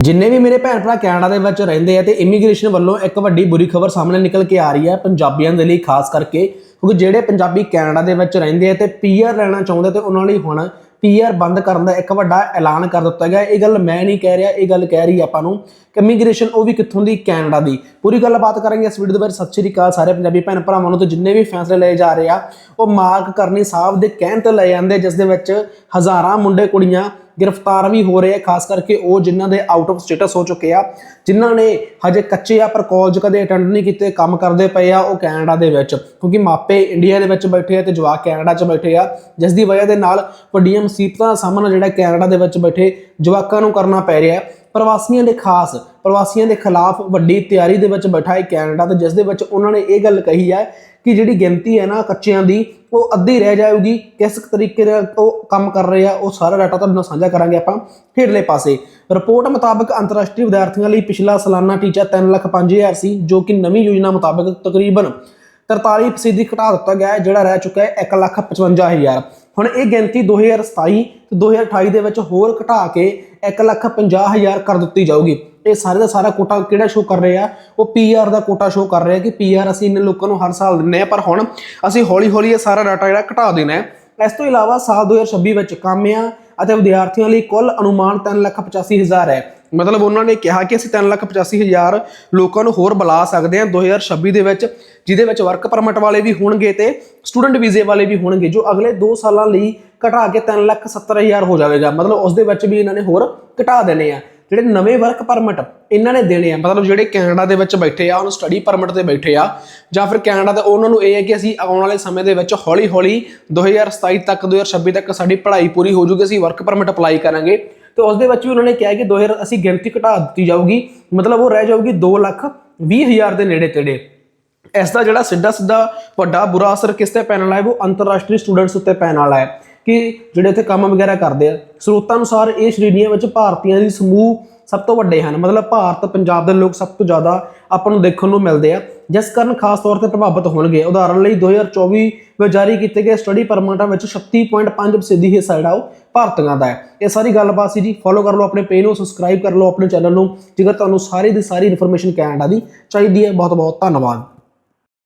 ਜਿੰਨੇ ਵੀ ਮੇਰੇ ਭੈਣ ਭਰਾ ਕੈਨੇਡਾ ਦੇ ਵਿੱਚ ਰਹਿੰਦੇ ਆ ਤੇ ਇਮੀਗ੍ਰੇਸ਼ਨ ਵੱਲੋਂ ਇੱਕ ਵੱਡੀ ਬੁਰੀ ਖਬਰ ਸਾਹਮਣੇ ਨਿਕਲ ਕੇ ਆ ਰਹੀ ਹੈ ਪੰਜਾਬੀਆਂ ਦੇ ਲਈ, ਖਾਸ ਕਰਕੇ ਕਿਉਂਕਿ ਜਿਹੜੇ ਪੰਜਾਬੀ ਕੈਨੇਡਾ ਦੇ ਵਿੱਚ ਰਹਿੰਦੇ ਆ ਤੇ ਪੀਆਰ ਲੈਣਾ ਚਾਹੁੰਦੇ ਤੇ ਉਹਨਾਂ ਲਈ ਹੁਣ ਪੀਆਰ ਬੰਦ ਕਰਨ ਦਾ ਇੱਕ ਵੱਡਾ ਐਲਾਨ ਕਰ ਦਿੱਤਾ ਗਿਆ। ਇਹ ਗੱਲ ਮੈਂ ਨਹੀਂ ਕਹਿ ਰਿਹਾ, ਇਹ ਗੱਲ ਕਹਿ ਰਹੀ ਹੈ ਆਪਾਂ ਨੂੰ ਕਿ ਇਮੀਗ੍ਰੇਸ਼ਨ ਉਹ ਵੀ ਕਿੱਥੋਂ ਦੀ, ਕੈਨੇਡਾ ਦੀ। ਪੂਰੀ ਗੱਲਬਾਤ ਕਰਾਂਗੇ ਇਸ ਵੀਡੀਓ ਦੇ ਵਿੱਚ। ਸਤਿ ਸ਼੍ਰੀ ਅਕਾਲ ਸਾਰੇ ਪੰਜਾਬੀ ਭੈਣ ਭਰਾਵਾਂ ਨੂੰ ਤੇ ਜਿੰਨੇ ਵੀ ਫੈਸਲੇ ਲਏ ਜਾ ਰਹੇ ਆ, ਉਹ ਮਾਰਕ ਕਰਨੀ ਸਾਹਿਬ ਦੇ ਕਹਿਣ ਤੇ ਲਏ ਜਾਂਦੇ ਜਿਸ ਦੇ ਵਿੱਚ ਹਜ਼ਾਰਾਂ ਮੁੰਡੇ ਕੁੜੀਆਂ ਗ੍ਰਿਫਤਾਰ ਵੀ ਹੋ ਰਹੇ ਆ, ਖਾਸ ਕਰਕੇ ਉਹ ਜਿਨ੍ਹਾਂ ਦੇ ਆਊਟ ਆਫ ਸਟੇਟਸ ਹੋ ਚੁੱਕੇ ਆ, ਜਿਨ੍ਹਾਂ ਨੇ ਹਜੇ ਕੱਚੇ ਆ ਪਰ ਕਾਲਜ ਕਦੇ ਅਟੈਂਡ ਨਹੀਂ ਕੀਤੇ, ਕੰਮ ਕਰਦੇ ਪਏ ਆ ਉਹ ਕੈਨੇਡਾ ਦੇ ਵਿੱਚ, ਕਿਉਂਕਿ ਮਾਪੇ ਇੰਡੀਆ ਦੇ ਵਿੱਚ ਬੈਠੇ ਆ ਤੇ ਜਵਾਕ ਕੈਨੇਡਾ 'ਚ ਬੈਠੇ ਆ, ਜਿਸ ਦੀ ਵਜ੍ਹਾ ਦੇ ਨਾਲ ਵੱਡੀਆਂ ਮੁਸੀਬਤਾਂ ਦਾ ਸਾਹਮਣਾ ਜਿਹੜਾ ਕੈਨੇਡਾ ਦੇ ਵਿੱਚ ਬੈਠੇ ਜਵਾਕਾਂ ਨੂੰ ਕਰਨਾ ਪੈ ਰਿਹਾ ਪ੍ਰਵਾਸੀਆਂ ਦੇ ਖਾਸ ਪ੍ਰਵਾਸੀਆਂ ਦੇ ਖਿਲਾਫ ਵੱਡੀ ਤਿਆਰੀ ਦੇ ਵਿੱਚ ਬੈਠਾ ਹੈ ਕੈਨੇਡਾ ਤੇ ਜਿਸ ਦੇ ਵਿੱਚ ਉਹਨਾਂ ਨੇ ਇਹ ਗੱਲ ਕਹੀ ਹੈ ਕਿ ਜਿਹੜੀ ਗਿਣਤੀ ਹੈ ਨਾ ਕੱਚਿਆਂ ਦੀ ਉਹ ਅੱਧੀ ਰਹਿ ਜਾਊਗੀ ਕਿਸ ਤਰੀਕੇ ਨਾਲ ਉਹ ਕੰਮ ਕਰ ਰਹੇ ਆ ਉਹ ਸਾਰਾ ਡਾਟਾ ਤੁਹਾਡੇ ਨਾਲ ਸਾਂਝਾ ਕਰਾਂਗੇ ਆਪਾਂ ਹੇਠਲੇ ਪਾਸੇ। ਰਿਪੋਰਟ ਮੁਤਾਬਕ ਅੰਤਰਰਾਸ਼ਟਰੀ ਵਿਦਿਆਰਥੀਆਂ ਲਈ ਪਿਛਲਾ ਸਾਲਾਨਾ ਟੀਚਾ 3,05,000 ਸੀ ਜੋ ਕਿ ਨਵੀਂ ਯੋਜਨਾ ਮੁਤਾਬਕ ਤਕਰੀਬਨ 43% ਘਟਾ ਦਿੱਤਾ ਗਿਆ ਹੈ ਜਿਹੜਾ ਰਹਿ ਚੁੱਕਾ ਹੈ 1,55,000 ਹੁਣ ਇਹ ਗਿਣਤੀ 2027 ਤੇ 2028 ਦੇ ਵਿੱਚ ਹੋਰ ਘਟਾ ਕੇ 1,50,000 ਕਰ ਦਿੱਤੀ ਜਾਊਗੀ। ਇਹ ਸਾਰੇ ਦਾ ਸਾਰਾ ਕੋਟਾ ਕਿਹੜਾ ਸ਼ੋ ਕਰ ਰਿਹਾ? ਉਹ ਪੀਆਰ ਦਾ ਕੋਟਾ ਸ਼ੋ ਕਰ ਰਿਹਾ ਕਿ ਪੀਆਰ ਅਸੀਂ ਇੰਨੇ ਲੋਕਾਂ ਨੂੰ ਹਰ ਸਾਲ ਦਿੰਨੇ ਆ ਪਰ ਹੁਣ ਅਸੀਂ ਹੌਲੀ ਹੌਲੀ ਇਹ ਸਾਰਾ ਡਾਟਾ ਜਿਹੜਾ ਘਟਾ ਦੇਣਾ ਹੈ। ਇਸ ਤੋਂ ਇਲਾਵਾ ਸਾਲ 2026 ਵਿੱਚ ਕਾਮਿਆਂ ਅਤੇ ਵਿਦਿਆਰਥੀਆਂ ਲਈ ਕੁੱਲ ਅਨੁਮਾਨ 385000 ਹੈ। ਮਤਲਬ ਉਹਨਾਂ ਨੇ ਕਿਹਾ ਕਿ ਅਸੀਂ 385000 ਲੋਕਾਂ ਨੂੰ ਹੋਰ ਬੁਲਾ ਸਕਦੇ ਹਾਂ 2026 ਦੇ ਵਿੱਚ ਜਿਹਦੇ ਵਿੱਚ ਵਰਕ ਪਰਮਿਟ ਵਾਲੇ ਵੀ ਹੋਣਗੇ ਤੇ ਸਟੂਡੈਂਟ ਵੀਜ਼ੇ ਵਾਲੇ ਵੀ ਹੋਣਗੇ ਜੋ ਅਗਲੇ 2 ਸਾਲਾਂ ਲਈ ਘਟਾ ਕੇ 370000 ਹੋ ਜਾਵੇਗਾ। ਮਤਲਬ ਉਸ ਦੇ ਵਿੱਚ ਵੀ ਇਹਨਾਂ ਨੇ ਹੋਰ ਘਟਾ ਦੇਣੇ ਆ। ਜਿਹੜੇ ਨਵੇਂ ਵਰਕ ਪਰਮਿਟ ਇਹਨਾਂ ਨੇ ਦੇਣੇ ਆ। ਮਤਲਬ ਜਿਹੜੇ ਕੈਨੇਡਾ ਦੇ ਵਿੱਚ ਬੈਠੇ ਆ, ਉਹਨੂੰ ਸਟੱਡੀ ਪਰਮਿਟ ਤੇ ਬੈਠੇ ਆ, ਜਾਂ ਫਿਰ ਕੈਨੇਡਾ ਦੇ ਉਹਨਾਂ ਨੂੰ ਇਹ ਹੈ ਕਿ ਅਸੀਂ ਆਉਣ ਵਾਲੇ ਸਮੇਂ ਦੇ ਵਿੱਚ ਹੌਲੀ ਹੌਲੀ 2027 ਤੱਕ 2026 ਤੱਕ ਸਾਡੀ ਪੜ੍ਹਾਈ ਪੂਰੀ ਹੋ ਜੂਗੀ, ਅਸੀਂ ਵਰਕ ਪਰਮਿਟ ਅਪਲਾਈ ਕਰਾਂਗੇ। ਤੇ ਉਸ ਦੇ ਵਿੱਚ ਵੀ ਉਹਨਾਂ ਨੇ ਕਿਹਾ ਕਿ 2000 ਅਸੀਂ ਗਿਣਤੀ ਘਟਾ ਦਿੱਤੀ ਜਾਊਗੀ। ਮਤਲਬ ਉਹ ਰਹਿ ਜਾਊਗੀ 2 ਲੱਖ 20 ਹਜ਼ਾਰ ਦੇ ਨੇੜੇ ਤੇੜੇ। ਇਸ ਦਾ ਜਿਹੜਾ ਸਿੱਧਾ ਸਿੱਧਾ ਵੱਡਾ ਬੁਰਾ ਅਸਰ ਕਿਸ ਤੇ ਪੈਣ ਵਾਲਾ ਹੈ? ਉਹ ਅੰਤਰਰਾਸ਼ਟਰੀ ਸਟੂਡੈਂਟਸ ਉੱਤੇ ਪੈਣ ਵਾਲਾ ਹੈ। ਕਿ ਜਿਹੜੇ ਉੱਥੇ ਕੰਮ ਵਗੈਰਾ ਕਰਦੇ ਆ, ਸਰੋਤਾਂ ਅਨੁਸਾਰ ਇਹ ਸ਼੍ਰੇਣੀਆਂ ਵਿੱਚ ਭਾਰਤੀਆਂ ਦੀ ਸਮੂਹ ਸਭ ਤੋਂ ਵੱਡੇ ਹਨ। ਮਤਲਬ ਭਾਰਤ, ਪੰਜਾਬ ਦੇ ਲੋਕ ਸਭ ਤੋਂ ਜ਼ਿਆਦਾ ਆਪਾਂ ਨੂੰ ਦੇਖਣ ਨੂੰ ਮਿਲਦੇ ਆ। ਜਿਸ ਕਾਰਨ ਖਾਸ ਤੌਰ ਤੇ ਪ੍ਰਭਾਵਿਤ ਹੋਣਗੇ। ਉਦਾਹਰਨ ਲਈ 2024 ਵਿੱਚ ਜਾਰੀ ਕੀਤੇ ਗਏ ਸਟੱਡੀ ਪਰਮਿਟਾਂ ਵਿੱਚ 36.5% ਦੀ ਹਿੱਸਾ ਜਿਹੜਾ ਉਹ ਭਾਰਤੀਆਂ ਦਾ ਹੈ। ਇਹ ਸਾਰੀ ਗੱਲਬਾਤ ਸੀ ਜੀ। ਫੋਲੋ ਕਰ ਲਓ ਆਪਣੇ ਪੇਜ ਨੂੰ ਸਬਸਕ੍ਰਾਈਬ ਕਰ ਲਓ ਆਪਣੇ ਚੈਨਲ ਨੂੰ ਜੇਕਰ ਤੁਹਾਨੂੰ ਸਾਰੀ ਦੀ ਸਾਰੀ ਇਨਫੋਰਮੇਸ਼ਨ ਕੈਨੇਡਾ ਦੀ ਚਾਹੀਦੀ ਹੈ। ਬਹੁਤ ਬਹੁਤ ਧੰਨਵਾਦ।